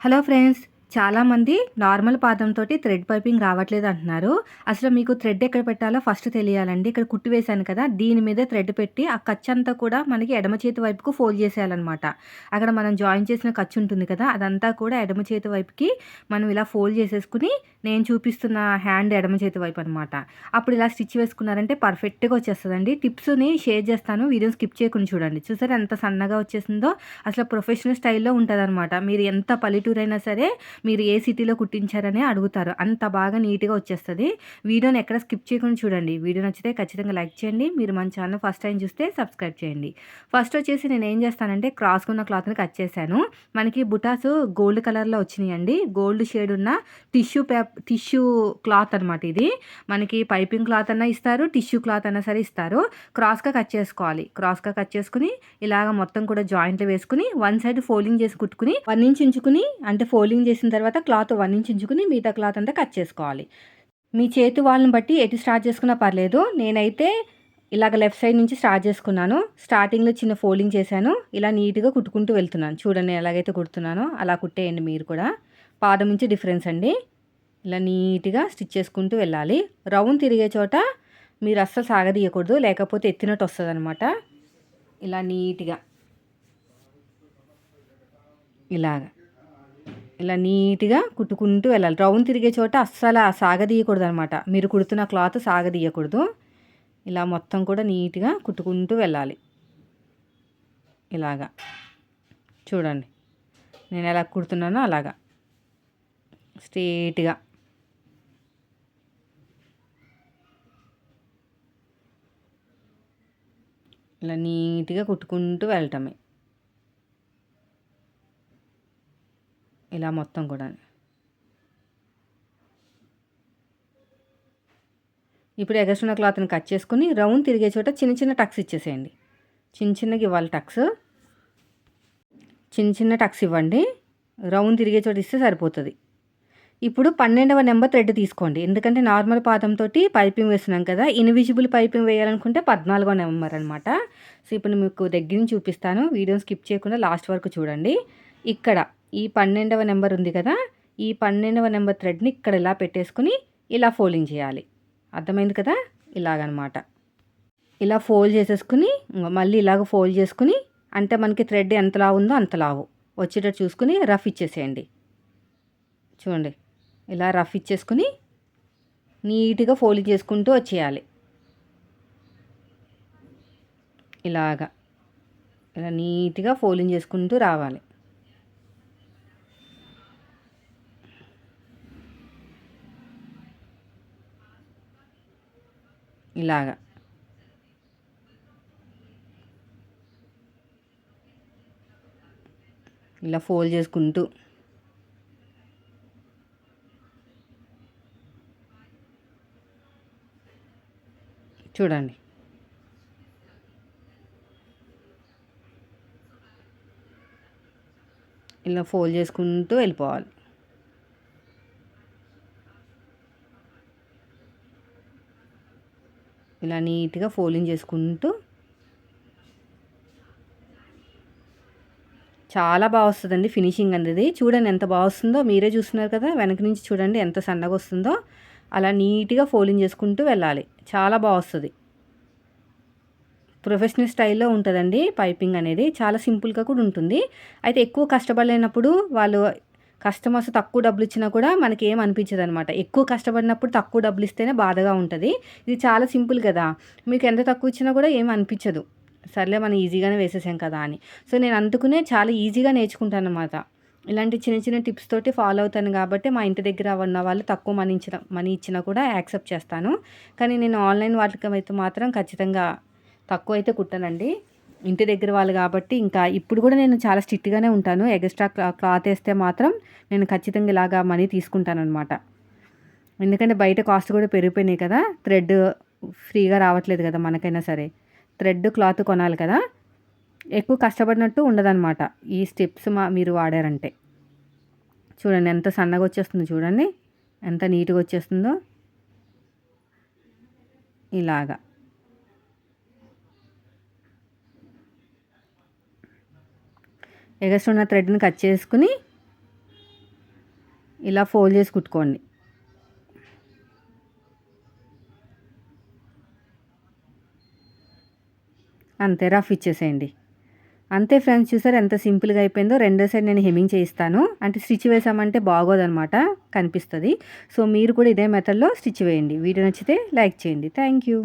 Hello friends చాలామంది normal పాదంతో thread piping రావట్లేదు అంటున్నారు. అసలు మీకు థ్రెడ్ ఎక్కడ పెట్టాలో ఫస్ట్ తెలియాలండి. ఇక్కడ కుట్టి వేశాను కదా దీని మీద థ్రెడ్ పెట్టి ఆ ఖర్చు అంతా కూడా మనకి ఎడమ చేతి వైపుకు ఫోల్డ్ చేసేయాలన్నమాట. అక్కడ మనం జాయిన్ చేసిన ఖర్చు ఉంటుంది కదా అదంతా కూడా ఎడమ చేతి వైపుకి మనం ఇలా ఫోల్డ్ చేసేసుకుని నేను చూపిస్తున్న హ్యాండ్ ఎడమ చేతి వైపు అనమాట అప్పుడు ఇలా స్టిచ్ వేసుకున్నారంటే పర్ఫెక్ట్గా వచ్చేస్తుందండి. టిప్స్ని షేర్ చేస్తాను వీడియో స్కిప్ చేయకుండా చూడండి. చూసారు ఎంత సన్నగా వచ్చేసిందో? అసలు ప్రొఫెషనల్ స్టైల్లో ఉంటుంది అనమాట మీరు ఎంత పల్లెటూరు అయినా సరే మీరు ఏ సిటీలో కుట్టించారని అడుగుతారు. అంత బాగా నీట్గా వచ్చేస్తుంది. వీడియోని ఎక్కడ స్కిప్ చేయకుండా చూడండి. వీడియో నచ్చితే ఖచ్చితంగా లైక్ చేయండి. మీరు మన ఛానల్ ఫస్ట్ టైం చూస్తే సబ్స్క్రైబ్ చేయండి. ఫస్ట్ వచ్చేసి నేను ఏం చేస్తానంటే క్రాస్కున్న క్లాత్ని కట్ చేశాను. మనకి బుటాస్ గోల్డ్ కలర్లో వచ్చినాయండి. గోల్డ్ షేడ్ ఉన్న టిష్యూ పేపర్ టిష్యూ క్లాత్ అనమాట ఇది. మనకి పైపింగ్ క్లాత్ అన్నా ఇస్తారు టిష్యూ క్లాత్ అన్నా సరే ఇస్తారు. క్రాస్గా కట్ చేసుకోవాలి. క్రాస్గా కట్ చేసుకుని ఇలాగ మొత్తం కూడా జాయింట్లు వేసుకుని వన్ సైడ్ ఫోల్డింగ్ చేసి కుట్టుకుని వన్ ఇంచ్ ఉంచుకుని అంటే ఫోల్డింగ్ చేసిన తర్వాత క్లాత్ వన్ ఇంచ్ ఉంచుకుని మిగతా క్లాత్ అంతా కట్ చేసుకోవాలి. మీ చేతి వాళ్ళని బట్టి ఎటు స్టార్ట్ చేసుకున్నా పర్లేదు. నేనైతే ఇలాగ లెఫ్ట్ సైడ్ నుంచి స్టార్ట్ చేసుకున్నాను. స్టార్టింగ్లో చిన్న ఫోల్డింగ్ చేశాను. ఇలా నీట్గా కుట్టుకుంటూ వెళ్తున్నాను. చూడండి ఎలాగైతే కుడుతున్నానో అలా కుట్టేయండి మీరు కూడా. పాదం నుంచి డిఫరెన్స్ అండి. ఇలా నీట్గా స్టిచ్ చేసుకుంటూ వెళ్ళాలి. రౌండ్ తిరిగే చోట మీరు అస్సలు సాగదీయకూడదు. లేకపోతే ఎత్తినట్టు వస్తుంది అనమాట ఇలా నీట్గా. ఇలాగా. ఇలా నీట్గా కుట్టుకుంటూ వెళ్ళాలి. రౌండ్ తిరిగే చోట అస్సలు సాగదీయకూడదు అనమాట మీరు కుడుతున్న క్లాత్ సాగదీయకూడదు. ఇలా మొత్తం కూడా నీట్గా కుట్టుకుంటూ వెళ్ళాలి. ఇలాగా. చూడండి. నేను ఎలా కుడుతున్నానో అలాగా. స్ట్రేట్గా. ఇలా నీట్గా కుట్టుకుంటూ వెళ్ళటమే. ఇలా మొత్తం కూడా. ఇప్పుడు ఎగస్ట్రున్న క్లాత్ని కట్ చేసుకుని రౌండ్ తిరిగే చోట చిన్న చిన్న టక్స్ ఇచ్చేసేయండి. చిన్న చిన్నగా ఇవ్వాలి టక్స్. చిన్న చిన్న టక్స్ ఇవ్వండి. రౌండ్ తిరిగే చోట ఇస్తే సరిపోతుంది. ఇప్పుడు పన్నెండవ నెంబర్ థ్రెడ్ తీసుకోండి. ఎందుకంటే నార్మల్ పాదంతో పైపింగ్ వేస్తున్నాం కదా ఇన్విజిబుల్ పైపింగ్ వేయాలనుకుంటే పద్నాలుగో నెంబర్ అనమాట సో ఇప్పుడు మీకు దగ్గర నుంచి చూపిస్తాను. వీడియోని స్కిప్ చేయకుండా లాస్ట్ వరకు చూడండి. ఇక్కడ ఈ పన్నెండవ నెంబర్ ఉంది కదా ఈ పన్నెండవ నెంబర్ థ్రెడ్ని ఇక్కడ ఇలా పెట్టేసుకుని ఇలా ఫోల్డింగ్ చేయాలి. అర్థమైంది కదా? ఇలాగనమాట. ఇలా ఫోల్డ్ చేసేసుకుని మళ్ళీ ఇలాగ ఫోల్డ్ చేసుకుని అంటే మనకి థ్రెడ్ ఎంతలా ఉందో అంతలావు. వచ్చేటట్టు చూసుకుని రఫ్ ఇచ్చేసేయండి. చూడండి ఇలా రఫ్ ఇచ్చేసుకుని నీట్గా ఫోల్డింగ్ చేసుకుంటూ వచ్చేయాలి. ఇలాగా. ఇలా నీట్గా ఫోల్డింగ్ చేసుకుంటూ రావాలి. ఇలాగా. ఇలా ఫోల్డ్ చేసుకుంటూ. చూడండి. ఇలా ఫోల్డ్ చేసుకుంటూ వెళ్ళిపోవాలి. ఇలా నీట్గా ఫోల్డింగ్ చేసుకుంటూ చాలా బాగా వస్తుందండి ఫినిషింగ్ అనేది. చూడండి ఎంత బాగా వస్తుందో. మీరే చూస్తున్నారు కదా వెనక నుంచి చూడండి ఎంత సన్నగా వస్తుందో. అలా నీట్గా ఫోల్డింగ్ చేసుకుంటూ వెళ్ళాలి. చాలా బాగా వస్తుంది. ప్రొఫెషనల్ స్టైల్లో ఉంటుందండి పైపింగ్ అనేది. చాలా సింపుల్గా కూడా ఉంటుంది. అయితే ఎక్కువ కష్టపడలేనప్పుడు వాళ్ళు కస్టమర్స్ తక్కువ డబ్బులు ఇచ్చినా కూడా మనకి ఏం అనిపించదు అనమాట ఎక్కువ కష్టపడినప్పుడు తక్కువ డబ్బులు ఇస్తేనే బాధగా ఉంటుంది. ఇది చాలా సింపుల్ కదా. మీకు ఎంత తక్కువ ఇచ్చినా కూడా ఏం అనిపించదు. సర్లే మనం ఈజీగానే వేసేసాం కదా అని. సో నేను అందుకునే చాలా ఈజీగా నేర్చుకుంటాను అనమాట ఇలాంటి చిన్న చిన్న టిప్స్ తోటి ఫాలో అవుతాను కాబట్టి మా ఇంటి దగ్గర ఉన్న వాళ్ళు తక్కువ మనీ ఇచ్చిన మనీ ఇచ్చినా కూడా యాక్సెప్ట్ చేస్తాను. కానీ నేను ఆన్లైన్ వాటికి అయితే మాత్రం ఖచ్చితంగా తక్కువ అయితే కుట్టానండి. ఇంటి దగ్గర వాళ్ళు కాబట్టి ఇంకా ఇప్పుడు కూడా నేను చాలా స్ట్రిక్ట్గానే ఉంటాను. ఎక్స్ట్రా క్లాత్ వేస్తే మాత్రం నేను ఖచ్చితంగా ఇలాగా మనీ తీసుకుంటాను అనమాట ఎందుకంటే బయట కాస్ట్ కూడా పెరిగిపోయినాయి కదా. థ్రెడ్ ఫ్రీగా రావట్లేదు కదా మనకైనా సరే. థ్రెడ్ క్లాత్ కొనాలి కదా. ఎక్కువ కష్టపడినట్టు ఉండదన్నమాట. ఈ స్టెప్స్ మా మీరు వాడారంటే. చూడండి ఎంత సన్నగా వచ్చేస్తుందో చూడండి. ఎంత నీట్గా వచ్చేస్తుందో. ఇలాగా. ఎగస్ట్ ఉన్న థ్రెడ్ని కట్ చేసుకుని ఇలా ఫోల్డ్ చేసి కుట్టుకోండి. అంతే రఫ్ ఇచ్చేసేయండి. అంతే ఫ్రెండ్స్ చూసారు ఎంత సింపుల్గా అయిపోయిందో? రెండో సైడ్ నేను హెమింగ్ చేయిస్తాను. అంటే స్టిచ్ వేసామంటే బాగోదనమాట కనిపిస్తుంది. సో మీరు కూడా ఇదే మెథడ్లో స్టిచ్ వేయండి. వీడియో నచ్చితే లైక్ చేయండి. Thank you.